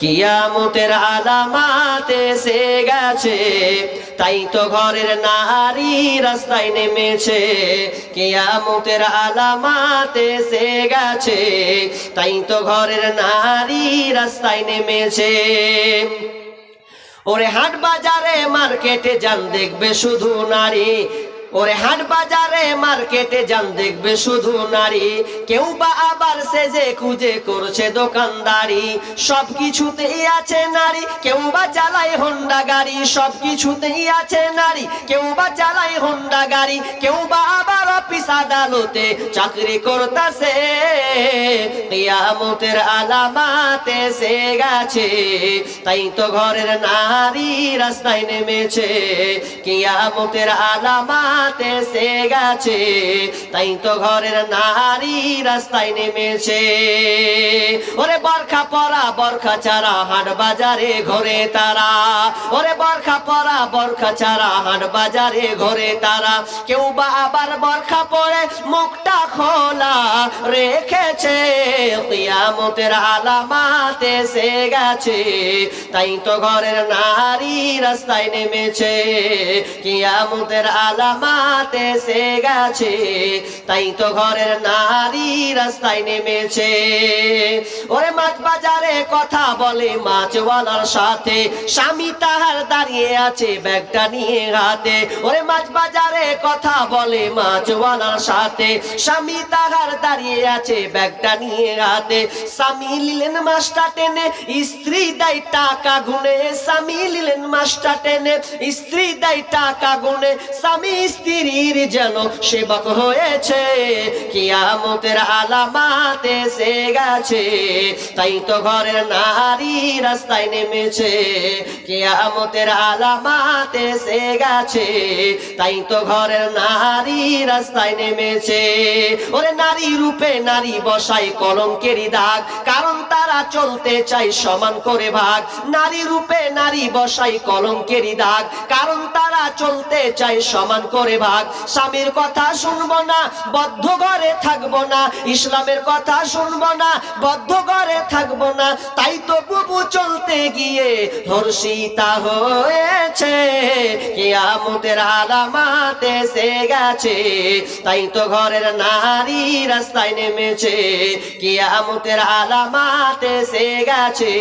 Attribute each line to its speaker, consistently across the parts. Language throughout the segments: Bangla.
Speaker 1: কিয়ামতের আলামাত এসে গেছে, তাই তো ঘরের নারী রাস্তায় নেমেছে। কিয়ামতের আলামাত এসে গেছে, তাই তো ঘরের নারী রাস্তায় নেমেছে। ওরে হাট বাজারে মার্কেটে যান, দেখবে শুধু নারী। ওরে হাট বাজারে মার্কেটে যান, দেখবে শুধু নারী। কেউ বা আবার সেজে খুঁজে করছে দোকানদারি। সব কিছুতেই আছে নারী, কেউ বা চালায় হোন্ডা গাড়ি। সব কিছুতেই আছে নারী, কেউ বা চালায় হোন্ডা গাড়ি। কেউ বা আবার অফিস আদালতে চাকরি করতেছে। কিয়ামতের আলামাত সে গেছে, তাই তো ঘরের নারী রাস্তায় নেমেছে। কিয়ামতের আলামাত এসে গেছে, তাই তো ঘরের নারী রাস্তায় নেমেছে। ওরে বরখা পরা, বরখা চারা হাট বাজারে ঘরে তারা। ওরে বরখা পরা, বরখা চারা হাট বাজারে ঘরে তারা। কেউ বা আবার বরখা পরে মুখটা খোলা রেখেছে, কিয়ামতের আলামাত এসে গেছে, তাই তো ঘরের নারী রাস্তায় নেমেছে। কিয়ামতের আলামাত এসে গেছে, তাই তো ঘরের নারী রাস্তায় নেমেছে। ওরে মাছ বাজারে কথা বলে মাছওয়ালার সাথে, স্বামী তাহার দাঁড়িয়ে আছে ব্যাগটা নিয়ে হাতে। ওরে মাছ বাজারে কথা বলে মাছওয়ালার সাথে, স্বামী তাহার দাঁড়িয়ে আছে ব্যাগটা নিয়ে হাতে। স্বামী নিলেন মাছটা টেনে, স্ত্রী দেয় টাকা গুনে। স্বামী নিলেন মাছটা টেনে, স্ত্রী দেয় টাকা গুনে। স্বামী স্ত্রীর যেন সেবক হয়েছে, কিয়ামতের আলামাত এসে গেছে। তাই তো ঘরের নারী রাস্তায় নেমেছে, কিয়ামতের আলামাত এসে গেছে। তাই তো ঘরের নারী রাস্তায় নেমেছে। ওরে নারী রূপে নারী বসাই কলঙ্কেরই দাগ, কারণ তারা চলতে চাই সমান করে ভাগ। নারী রূপে নারী বসাই কলঙ্কেরই দাগ, কারণ তারা চলতে চাই সমান করে ভাগ। স্বামীর কথা শুনব না, বদ্ধ ঘরে থাকব না। ইসলামের কথা শুনব না, বদ্ধ ঘরে থাকব না। তাই তো বুবু চলতে গিয়ে ধর্ষিতা হয়েছে। কিয়ামতের আলামাত এসে গেছে। তাই তো ঘরের নারী রাস্তায় নেমেছে। কিয়ামতের আলামাত এসে গেছে।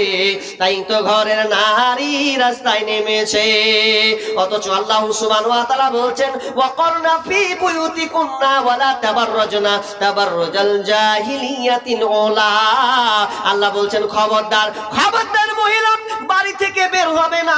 Speaker 1: তাই তো ঘরের নারী রাস্তায় নেমেছে। অথচ আল্লাহ সুবহানাহু ওয়া তাআলা বলছেন তাবাররাজনা তাবাররুজাল জাহিলিয়াতিল উলা আল্লাহ বলছেন, খবরদার খবরদার মহিলা, বাড়ি থেকে বের হবে না।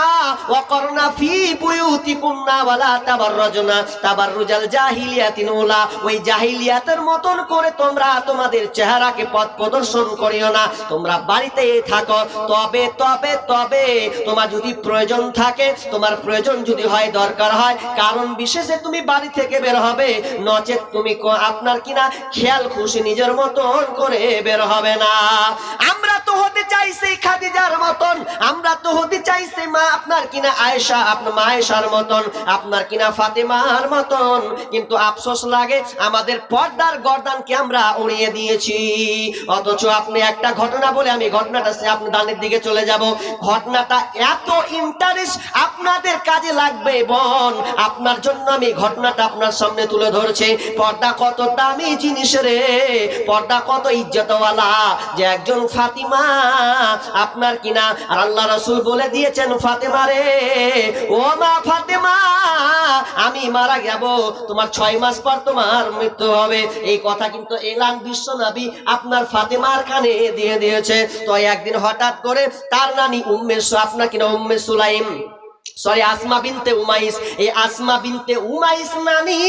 Speaker 1: ওয়াকরনা ফি বুয়ুতিকুন্না ওয়ালা তাবাররাজনা তাবাররুজাল জাহিলিয়াতিল উলা ওই জাহিলিয়াতের মতন করে তোমরা তোমাদের চেহারাকে পথ প্রদর্শন করিও না। তোমরা বাড়িতে থাকো। তবে তবে তবে তোমার যদি প্রয়োজন থাকে, তোমার প্রয়োজন যদি হয়, দরকার হয়, কারণ বিশেষে তুমি বাড়ি থেকে বের হবে, নচেত তুমি আপনার কিনা খেয়াল খুশি নিজের মতন করে বের হবে না। আমরা তো হতে চাই সেই খাদিজার মতন, আমরা তো হতে চাই সেই মা আপনার কিনা আয়েশা আপনার মা আয়েশার মতন, আপনার কিনা ফাতেমার মতন। কিন্তু আফসোস লাগে, আমাদের পর্দার গর্দানকে আমরা উড়িয়ে দিয়েছি। অথচ আপনি একটা ঘটনা বলে আমি ঘটনাটা সে আপনি ডানের দিকে চলে যাব। ঘটনাটা এত ইন্টারেস্ট আপনাদের কাজে লাগবে, বোন। আপনার জন্য আমি ঘটনাটা আপনার সামনে তুলে ধরছি। পর্দা কত দামি জিনিস রে। পর্দা কত ইজ্জতওয়ালা। যে একজন ফাতিমা, আপনার কিনা? আর আল্লাহ রসুল বলে দিয়েছেন, ফাতেমা রে, ও মা ফাতেমা, আমি মারা যাব তোমার ছয় মাস পর তোমার মৃত্যু হবে। এই কথা কিন্তু এলান বিশ্ব নবী আপনার ফাতেমার কানে দিয়ে দিয়েছে। তো একদিন হঠাৎ করে তার নানি উম্মে সু- আপনার কিনা উম্মে সুলাইম। সরি, আসমা বিনতে উমাইস। এই আসমা বিনতে উমাইস নানি,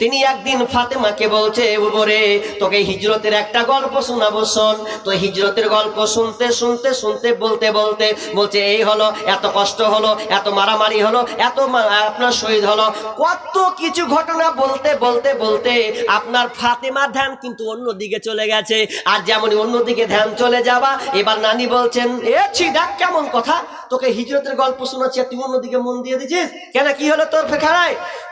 Speaker 1: তিনি একদিন ফাতেমাকে বলছে উপরে তোকে হিজরতের একটা গল্প শোনাবো, শোন। তো হিজরতের গল্প শুনতে শুনতে শুনতে, বলতে বলতে বলছে, এই হলো, এত কষ্ট হলো, এত মারামারি হলো, এত আপনার শহীদ হলো। কত কিছু ঘটনা বলতে বলতে বলতে আপনার ফাতেমার ধ্যান কিন্তু অন্যদিকে চলে গেছে। আর যেমন অন্যদিকে ধ্যান চলে যাওয়া, এবার নানি বলছেন, এ ছি, দেখ কেমন কথা, তোকে হিজরতের গল্প শোনাচ্ছি। তুই অন্যদিকে মন দিয়ে দিছিস? কেন, কি হলো তোর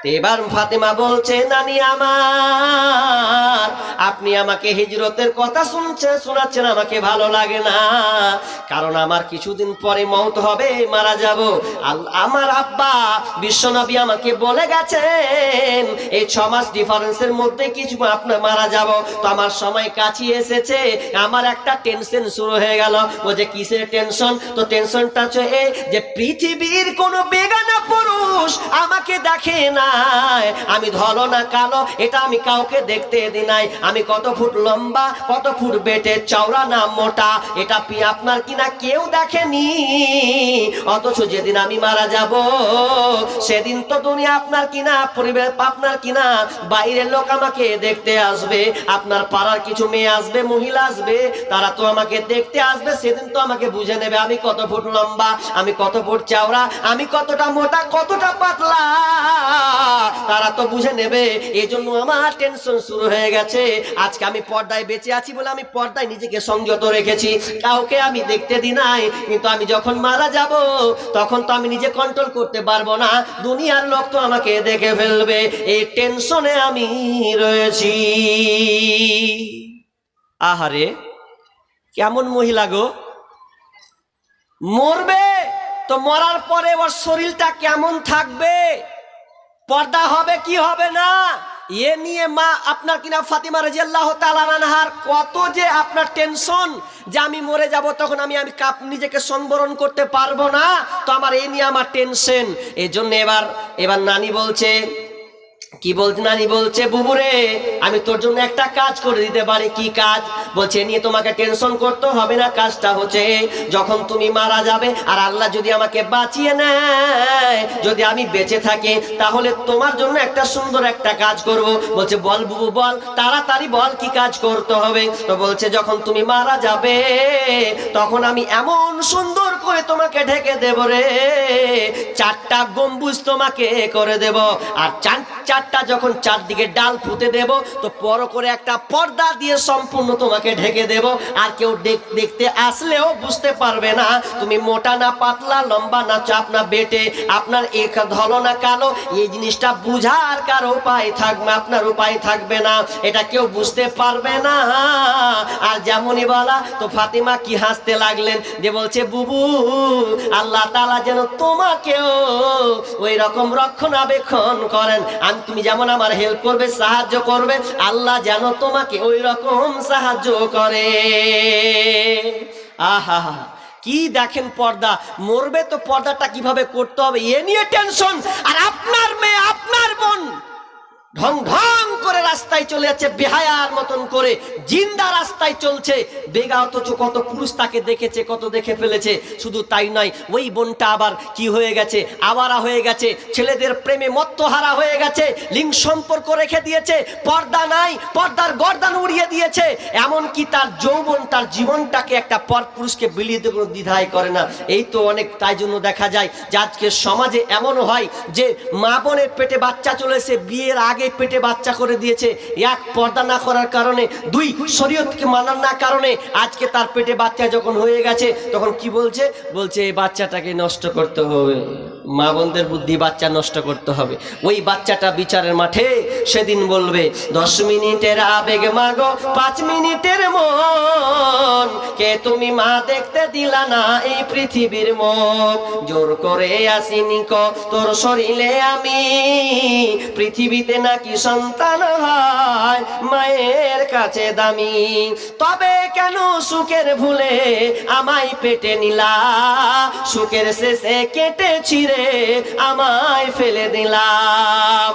Speaker 1: তো এবার ফাতেমা বলছে, নানি আমার, আপনি আমাকে হিজরতের কথা শুনছেন শোনাচ্ছেন, আমাকে ভালো লাগে না। কারণ আমার কিছুদিন পরে মৌত হবে, মারা যাব। আমার আব্বা, বিশ্বনবী আমাকে বলে গেছেন, এই ছ মাস ডিফারেন্সের মধ্যে কিছু আপনার মারা যাব। তো আমার সময় কাছে এসেছে, আমার একটা টেনশন শুরু হয়ে গেল। বলছে কিসের টেনশন? তো টেনশনটা হচ্ছে এই যে পৃথিবীর কোনো বেগানা পুরুষ আমাকে দেখে নাই। আমি ধলো না কালো, এটা আমি কাউকে দেখতে দি নাই। আমি কত ফুট লম্বা, কত ফুট বেটে, চওড়া না মোটা, এটা পি- আপনার কিনা কেউ দেখেনি? অথচ যেদিন আমি মারা যাব, সেদিন তো দুনিয়া আপনার কিনা পরিবার আপনার কিনা। বাইরের লোক আমাকে দেখতে আসবে, আপনার পাড়ার কিছু মেয়ে আসবে, মহিলা আসবে, তারা তো আমাকে দেখতে আসবে, সেদিন তো আমাকে বুঝে নেবে আমি কত ফুট লম্বা, আমি কত ফুট চওড়া আমি কতটা মোটা, কতটা পাতলা? তারা তো বুঝে নেবে এই জন্য আমার টেনশন শুরু হয়ে গেছে। আজকে আমি পর্দায় বেঁচে আছি বলে আমি পর্দায় নিজেকে সংযত রেখেছি। কাউকে আমি দেখতে দি নাই, কিন্তু আমি যখন মারা যাব, তখন তো আমি নিজে কন্ট্রোল করতে পারব না। দুনিয়ার লোক তো আমাকে দেখে ফেলবে এই টেনশনে আমি রয়েছি। আহারে, কেমন মহিলা গো? মরবে! তো মরার পরে ওর শরীরটা কেমন থাকবে? পর্দা হবে কি হবে না? এ নিয়ে মা আপনার কিনা ফাতিমা রাজিয়াল্লাহ তালানহার কত যে আপনার টেনশন যে আমি মরে যাব, তখন আমি আমি কাপ নিজেকে সংবরণ করতে পারব না। তো আমার এ নিয়ে আমার টেনশন। এজন্য এবার এবার নানি বলছে কি বলছে নানি বলছে, বুবুরে, আমি তোর জন্য একটা কাজ করে দিতে পারি। কি কাজ? বলছে নিয়ে তোমাকে টেনশন করতে হবে না, কাজটা হচ্ছে যখন তুমি মারা যাবে, আর আল্লাহ যদি আমাকে বাঁচিয়ে নেয়, যদি আমি বেঁচে থাকি, তাহলে তোমার জন্য একটা সুন্দর একটা কাজ করব। বলছে, বল বুবু, বল, তাড়াতাড়ি বল কি কাজ করতে হবে? তো বলছে, যখন তুমি মারা যাবে, তখন আমি এমন সুন্দর করে তোমাকে ঢেকে দেব রে। চারটা গম্বুজ তোমাকে করে দেব, আর চার চার চারটা যখন চারদিকে ডাল পুঁতে দেব, তো বড় করে একটা পর্দা দিয়ে সম্পূর্ণ তোমাকে ঢেকে দেব। আর কেউ দেখতে আসলেও বুঝতে পারবে না, তুমি মোটা না পাতলা, লম্বা না চাপ না বেটে, আপনার এক ধলো না কালো, এই জিনিসটা বুঝার কার উপায় থাকবে আপনার উপায় থাকবে না, এটা কেউ বুঝতে পারবে না। আর যেমনই বলা, তো ফাতিমা কি হাসতে লাগলেন? যে বলছে, বুবু, আল্লাহ তালা যেন তোমাকেও ওই রকম রক্ষণাবেক্ষণ করেন। আমি তুমি যেমন আমার হেল্প করবে, সাহায্য করবে, আল্লাহ যেন তোমাকে ওই রকম সাহায্য করে। আহা, কি দেখেন পর্দা, মরবে তো পর্দাটা কীভাবে করতে হবে, এ নিয়ে টেনশন আর আপনার মেয়ে, আপনার বোন ঢং ঢং করে রাস্তায় চলে যাচ্ছে, বেহায়ার মতন করে। জিন্দা রাস্তায় চলছে। বেগা অথচ কত পুরুষ তাকে দেখেছে, কত দেখে ফেলেছে। শুধু তাই নয়, ওই বোনটা আবার কি হয়ে গেছে? আবারা হয়ে গেছে। ছেলেদের প্রেমে মত্তহারা হয়ে গেছে। লিঙ্গ সম্পর্ক রেখে দিয়েছে। পর্দা নাই, পর্দার গর্দান উড়িয়ে দিয়েছে। এমন কি তার যৌবন, তার জীবনটাকে একটা পর পুরুষকে বিলিয়ে দেবে দ্বিধায় করে না। এই তো অনেক, তাই জন্য দেখা যায় যে আজকে সমাজে এমনও হয় যে মা বোনের পেটে বাচ্চা চলেছে বিয়ের আগে পেটে বাচ্চা করে দিয়েছে। এক পর্দা না করার কারণে, দুই শরীয়তকে মানার না কারণে আজকে তার পেটে বাচ্চা যখন হয়ে গেছে, তখন কি বলছে? বলছে, এই বাচ্চাটাকে নষ্ট করতে হবে। মা বোনদের বুদ্ধি বাচ্চা নষ্ট করতে হবে। ওই বাচ্চাটা বিচারের মাঠে সেদিন বলবে, দশ মিনিটের আবেগ মাগো, পাঁচ মিনিটের মন। কে তুমি মা দেখতে দিলা না এই পৃথিবীর মুখ জোর করে আসিনি ক, তোর শরীরে আমি। পৃথিবীতে নাকি সন্তান হয়, মায়ের কাছে দামি। তবে কেন সুখের ভুলে আমায় পেটে নিলা? সুখের শেষে কেটে ছিঁড়ে আমায় ফেলে দিলাম।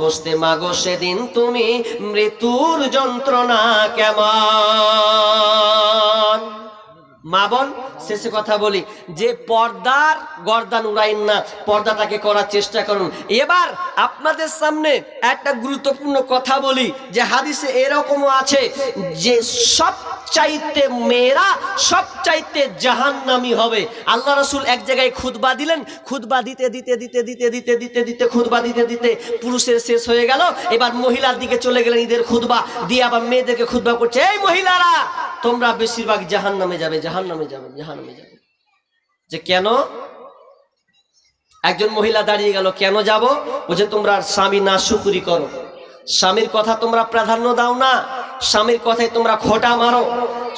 Speaker 1: বুঝতে মাগো সেদিন তুমি মৃত্যুর যন্ত্রণা কেমন? মা বোন, শেষে কথা বলি, যে পর্দার গর্দান উড়াইন না, পর্দাটাকে করার চেষ্টা করুন। এবার আপনাদের সামনে একটা গুরুত্বপূর্ণ কথা বলি, যে হাদিসে এরকমও আছে, যে সব চাইতে মেয়েরা সব চাইতে জাহান্নামি হবে। আল্লাহ রসুল এক জায়গায় খুতবা দিলেন, খুতবা দিতে দিতে দিতে দিতে দিতে দিতে দিতে, খুতবা দিতে দিতে পুরুষের শেষ হয়ে গেল। এবার মহিলার দিকে চলে গেলেন ঈদের খুতবা। দিয়ে আবার মেয়েদেরকে খুতবা করছে, এই মহিলারা, তোমরা বেশিরভাগ জাহান নামে যাবে জাহান নামে যাবে জাহান নামে যাবে। যে কেন? একজন মহিলা দাঁড়িয়ে গেল, কেন যাব? বলছে, তোমরা স্বামী না শুকুরি করো। স্বামীর কথা তোমরা প্রাধান্য দাও না। স্বামীর কথায় তোমরা খোটা মারো।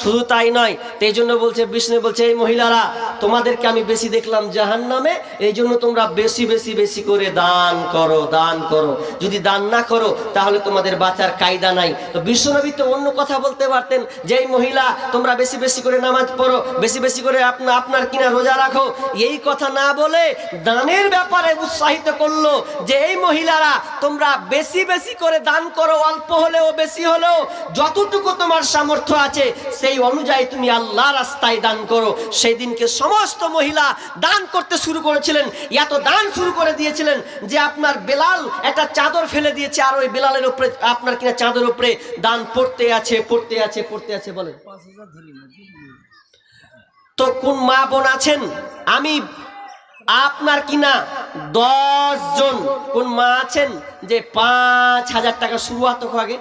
Speaker 1: শুধু তাই নয় এই জন্য বলছে, বিষ্ণু বলছে, এই মহিলারা, তোমাদেরকে আমি বেশি দেখলাম জাহান নামে এই জন্য তোমরা বেশি বেশি বেশি করে দান করো দান করো। যদি দান না করো, তাহলে তোমাদের বাঁচার কায়দা নাই। তো বিশ্বনবী তো অন্য কথা বলতে পারতেন যে, এই মহিলা, তোমরা বেশি বেশি করে নামাজ পড়ো, বেশি বেশি করে আপনা, আপনার কিনা রোজা রাখো। এই কথা না বলে দানের ব্যাপারে উৎসাহিত করল যে, এই মহিলারা, তোমরা বেশি বেশি করে দান করো, অল্প হলেও, বেশি হলেও যতটুকু তোমার সামর্থ্য আছে, সেই অনুযায়ী তুমি আল্লাহ রাস্তায় দান করো। সেই দিনকে সমস্ত মহিলা দান করতে শুরু করেছিলেন, এত দান শুরু করে দিয়েছিলেন যে আপনার বেলাল একটা চাদর ফেলে দিয়েছে, আর ওই বেলালের উপরে, আপনার কিনা চাদর উপরে দান পড়তে আছে পড়তে আছে পড়তে আছে, বলেন। তো কোন মা বোন আছেন? আমি আপনার কিনা দশ জন কোন মা আছেন? যে পাঁচ হাজার টাকা শুরুয়াত হোক আগে।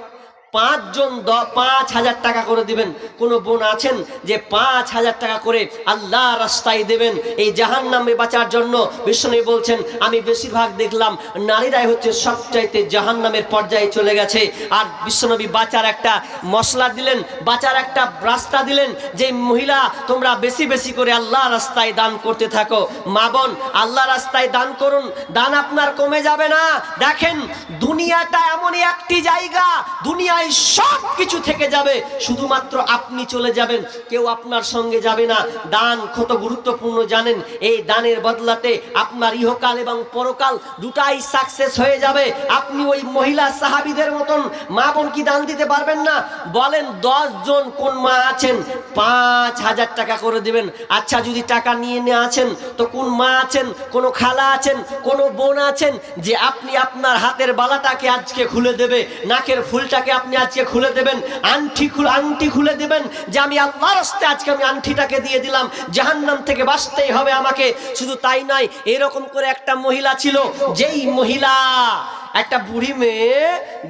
Speaker 1: পাঁচজন পাঁচ হাজার টাকা করে দিবেন। কোনো বোন আছেন যে পাঁচ হাজার টাকা করে আল্লাহ রাস্তায় দেবেন এই জাহান নামে বাঁচার জন্য? বিষ্ণু বলছেন, আমি বেশিরভাগ দেখলাম নারীরাই হচ্ছে সবচাইতে জাহান নামের পর্যায়ে চলে গেছে। আর বিশ্বনবী বাঁচার একটা মশলা দিলেন, বাঁচার একটা রাস্তা দিলেন যে, মহিলা, তোমরা বেশি বেশি করে আল্লাহ রাস্তায় দান করতে থাকো। মা বোন, আল্লাহ রাস্তায় দান করুন, দান আপনার কমে যাবে না। দেখেন, দুনিয়াটা এমনই একটি জায়গা, দুনিয়ায় সব কিছু থেকে যাবে। শুধুমাত্র আপনি চলে যাবেন, কেউ আপনার সঙ্গে যাবে না। দান কত গুরুত্বপূর্ণ জানেন? এই দানের বদলাতে আপনার ইহকাল এবং পরকাল দুটাই সাকসেস হয়ে যাবে। আপনি ওই মহিলা সাহাবিদের মতন মা বোন কি দান দিতে পারবেন না? বলেন, দশ জন কোন মা আছেন? পাঁচ হাজার টাকা করে দিবেন। আচ্ছা যদি টাকা নিয়ে নিয়ে আছেন তো কোন মা আছেন? কোনো খালা আছেন? কোনো বোন আছেন? যে আপনি আপনার হাতের বালাটাকে আজকে খুলে দেবে, নাকের ফুলটাকে আপনি আজকে খুলে দেবেন, আংটি খুলে আংটি খুলে দেবেন যে আমি আল্লাহর আজকে আমি আংটিটাকে দিয়ে দিলাম। জাহান্নাম থেকে বাঁচতেই হবে আমাকে। শুধু তাই নয়, এরকম করে একটা মহিলা ছিল, যেই মহিলা একটা বুড়ি মেয়ে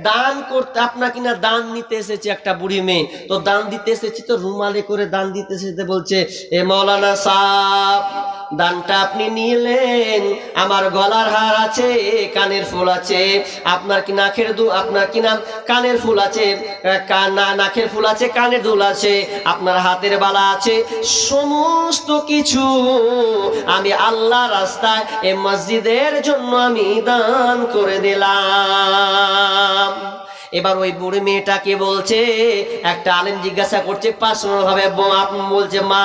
Speaker 1: দান করতে, আপনার দান নিতে এসেছে একটা বুড়ি মেয়ে। তো দান দিতে এসেছি তো রুমালে করে দান দিতে এসেছে বলছে, এ মৌলানা সাহ দানটা আপনি নিলেন। আমার গলার হার আছে, কানের ফুল আছে। আপনার কি নাকের দু আপনার কি নাম? কানের ফুল আছে। না, নাকের ফুল আছে, কানের দুল আছে। আপনার হাতের বালা আছে। সমস্ত কিছু আমি আল্লাহ রাস্তায় এ মসজিদের জন্য আমি দান করে দিলাম। এবার ওই বুড়ি মেয়েটাকে বলছে? একটা আলেম জিজ্ঞাসা করছে পার্সোনাল ভাবে বলছে, মা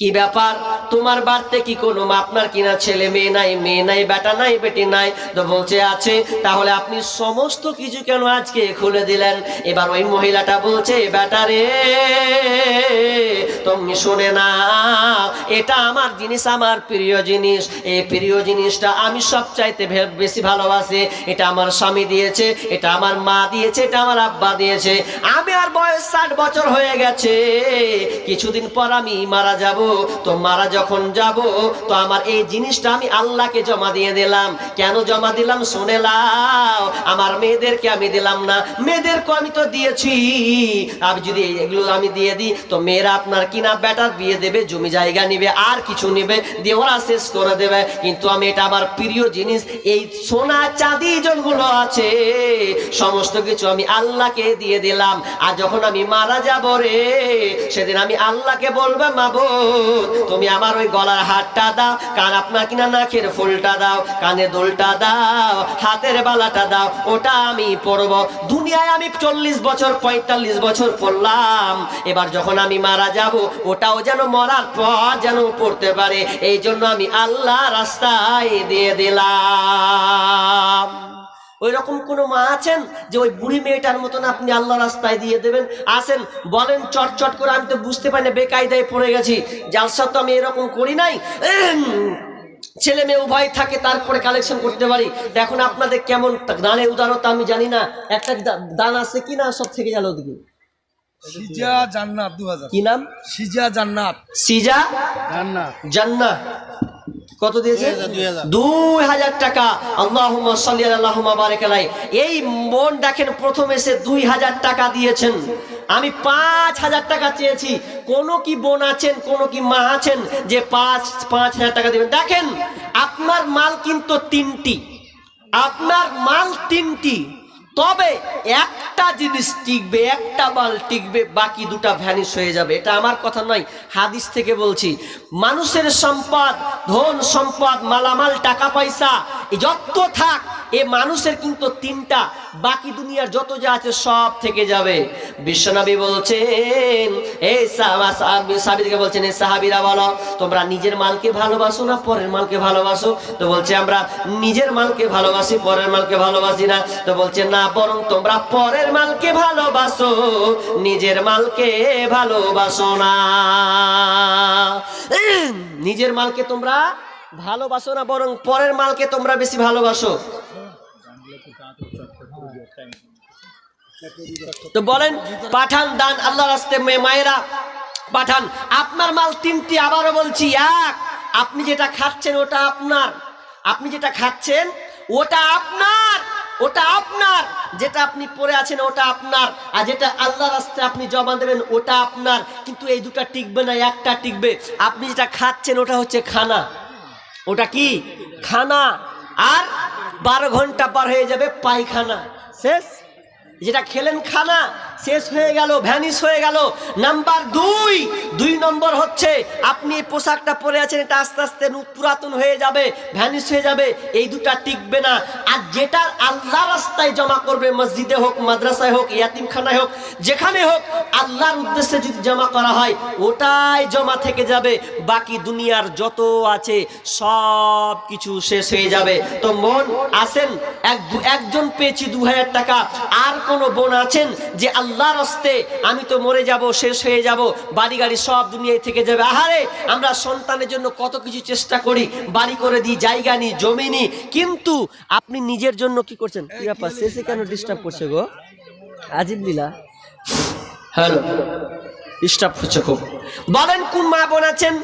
Speaker 1: কি ব্যাপার? তোমার বাড়তে কি কোনো আপনার কিনা ছেলে মেয়ে নাই মেয়ে নাই, বেটা নাই, বেটি নাই? তো বলছে, আছে। তাহলে আপনি সমস্ত কিছু কেন আজকে খুলে দিলেন? এবার ওই মহিলাটা বলছে, বেটা রে, তুমি শুনে না এটা আমার জিনিস, আমার প্রিয় জিনিস। এই প্রিয় জিনিসটা আমি সব চাইতে বেশি ভালোবাসি। এটা আমার স্বামী দিয়েছে, এটা আমার মা দিয়েছে, এটা আমার আব্বা দিয়েছে। আমি আর বয়স ষাট বছর হয়ে গেছে। কিছুদিন পর আমি মারা যাব। তো মারা যখন যাব, তো আমার এই জিনিসটা আমি আল্লাহকে জমা দিয়ে দিলাম। কেন জমা দিলাম শুনে লাও আমার মেয়েদেরকে আমি দিলাম না। মেয়েদেরকে আমি তো দিয়েছি। আমি যদি এগুলো আমি দিয়ে দিই, তো মেয়েরা আপনার কিনা বেটার বিয়ে দেবে, জমি জায়গা নিবে, আর কিছু নেবে, দিয়ে ওরা শেষ করে দেবে। কিন্তু আমি এটা আমার প্রিয় জিনিস, এই সোনা চাঁদি যেগুলো আছে, সমস্ত কিছু আমি আল্লাহকে দিয়ে দিলাম। আর যখন আমি মারা যাব রে, সেদিন আমি আল্লাহকে বলবে মাবো তুমি আমার ওই গলার হাতটা দাও, কান আপনার কিনা নাকের ফুলটা দাও, কানে দোলটা দাও, হাতের বালাটা দাও, ওটা আমি পরব। দুনিয়ায় আমি চল্লিশ বছর, পঁয়তাল্লিশ বছর পড়লাম। এবার যখন আমি মারা যাব, ওটাও যেন মরার পর যেন পড়তে পারে। এই জন্য আমি আল্লাহ রাস্তায় দিয়ে দিলাম। ওই রকম কোনো মা আছেন যে ওই বুড়ি মেয়েটার মতন আপনি আল্লাহ রাস্তায় দিয়ে দেবেন? আসেন বলেন চট চট করে আমি তো বুঝতে পারি না বেকায়দায় পড়ে গেছি জালসা তো আমি এরকম করি নাই। ছেলে মেয়ে উভয় থাকে তারপরে কালেকশন করতে পারি। এখন আপনাদের কেমন দানে উদারতা আমি জানি না একটা দান আছে কি না সব থেকে গেল ওদিকে
Speaker 2: সিজা জান্নাত দু হাজার।
Speaker 1: কি নাম?
Speaker 2: সিজা জান্নাত।
Speaker 1: সিজা
Speaker 2: জান্নাত।
Speaker 1: জান্না কত দিয়েছে? দুই হাজার টাকা। আল্লাহ সাল্লি আল্লাহ বারেক আলাই। এই মন দেখেন প্রথম এসে দুই হাজার টাকা দিয়েছেন। আমি পাঁচ হাজার টাকা চেয়েছি। কোন কি বোন আছেন কোন কি মা আছেন যে পাঁচ পাঁচ হাজার টাকা দেবেন? দেখেন আপনার মাল কিন্তু তিনটি। আপনার মাল তিনটি। তবে একটা জিনিস টিকবে, একটা মাল টিকবে, বাকি দুটা ভ্যানিশ হয়ে যাবে। এটা আমার কথা নয়, হাদিস থেকে বলছি। মানুষের সম্পদ, ধন সম্পদ, মালামাল, টাকা পয়সা যত থাক এ মানুষের কিন্তু তিনটা, বাকি দুনিয়ার যত যা আছে সব থেকে যাবে। বিশ্বনবী বলছেন এই সাহাবিদিকে বলছেন এই সাহাবিরা বলো, তোমরা নিজের মালকে ভালোবাসো না পরের মালকে ভালোবাসো? তো বলছে, আমরা নিজের মালকে ভালোবাসি, পরের মালকে ভালোবাসি না। তো বলছে, না, বরং তোমরা পরের মালকে ভালোবাসো, নিজের মালকে ভালোবাসো না। নিজের মালকে তোমরা ভালোবাসো না বরং পরের মালকে তোমরা বেশি ভালোবাসো? তো বলেন, পাঠান দান আল্লাহ রাস্তে মেয়ে মায়েরা, পাঠান। আপনার মাল তিনটি, আবারও বলছি, এক, আপনি যেটা খাচ্ছেন ওটা আপনার। আপনি যেটা খাচ্ছেন, ওটা আপনার ওটা আপনার। যেটা আপনি পরে আছেন, ওটা আপনার। আর যেটা আল্লাহ রাস্তায় আপনি জমা দেবেন, ওটা আপনার। কিন্তু এই দুটা টিকবে না, একটা টিকবে। আপনি যেটা খাচ্ছেন, ওটা হচ্ছে খানা। ওটা কি? খানা। আর বারো ঘণ্টা পার হয়ে যাবে পায়খানা। শেষ? যেটা খেলেন খানা শেষ হয়ে গেল ভ্যানিশ হয়ে গেল। নাম্বার দুই দুই নম্বর হচ্ছে, আপনি পোশাকটা পরে আছেন, এটা আস্তে আস্তে পুরাতন হয়ে যাবে ভ্যানিশ হয়ে যাবে, এই দুটা টিকবে না। আর যেটা আল্লাহ রাস্তায় জমা করবে, মসজিদে হোক, মাদ্রাসায় হোক, ইয়াতিমখানায় হোক, যেখানে হোক, আল্লাহর উদ্দেশ্যে যদি জমা করা হয়, ওটাই জমা থেকে যাবে। বাকি দুনিয়ার যত আছে, সব কিছু শেষ হয়ে যাবে। তো মন আসেন, এক একজন পেয়েছি দু হাজার টাকা। আর কোনো বোন আছেন যে আল্লাহ রস্তে আমি তো মরে যাব শেষ হয়ে যাব বাড়ি গাড়ি সব দুনিয়ায় থেকে যাবে। আহারে আমরা সন্তানের জন্য কত কিছু চেষ্টা করি বাড়ি করে দিই জায়গা নিই জমি নিই কিন্তু আপনি নিজের জন্য কি করছেন? কি ব্যাপার? শেষে কেন ডিস্টার্ব করছে গো? আজিব লীলা। হ্যালো ডিস্টার্ব হচ্ছে খুব। বলেন কোন মা বোন আছেন?